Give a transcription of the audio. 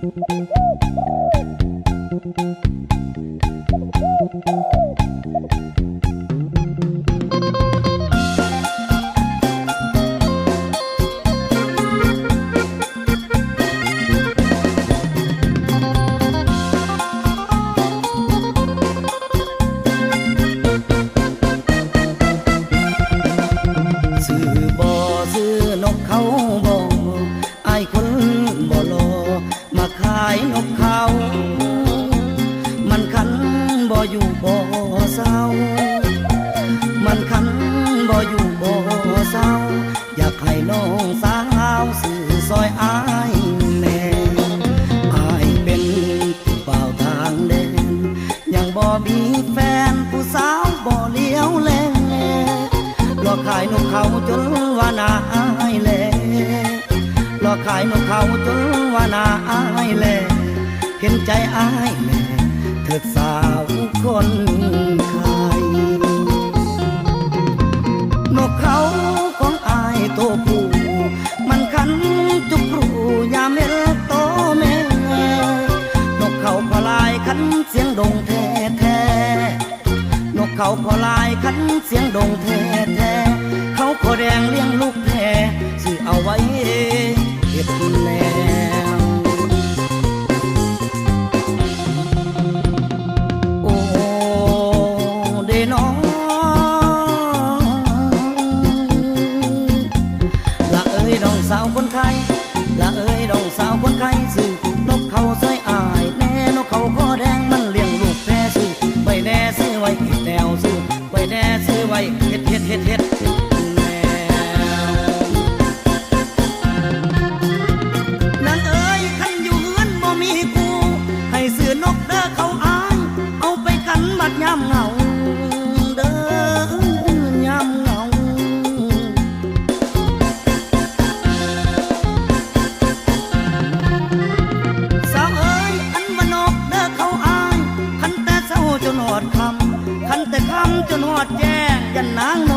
ซื้ นกเขา มันคันบ่อยู่บ่เศร้า มันคันบ่อยู่บ่เศร้า อยากให้น้องสาวสื่อซอยอายแน่อายเป็นผู้เป่าทางแดนยังบ่มีแฟนผู้สาวบ่เลี้ยวแลหลอกขายนกเขาจนว่านาอายแลหลอกขายนกเขาจนว่านาอายแล ห็นใจอายแน่เถิดสาวคนไทยนกเขาของอายตัวผู้มันคันจุกรูยามเมลโตแม่นกเขาพลายคันเสียงดงแท้แท้นกเขาพลายคันเสียงดงแท้แท้เขาขอแดงเลี้ยงลูกแท้ แน่ซื้อไว้เฮ็ดแนวซื้อไว้แน่ซื้อไว้เห็ดเห็ดเห็ดเห็ดแนวนั่นเอ้ยขันอยู่เฮือนบ่มีกู ให้ซื้อนกเด้อเขาอ้างเอาไปกันบัดยามเหงาำจนหอดแจ้งยันนางน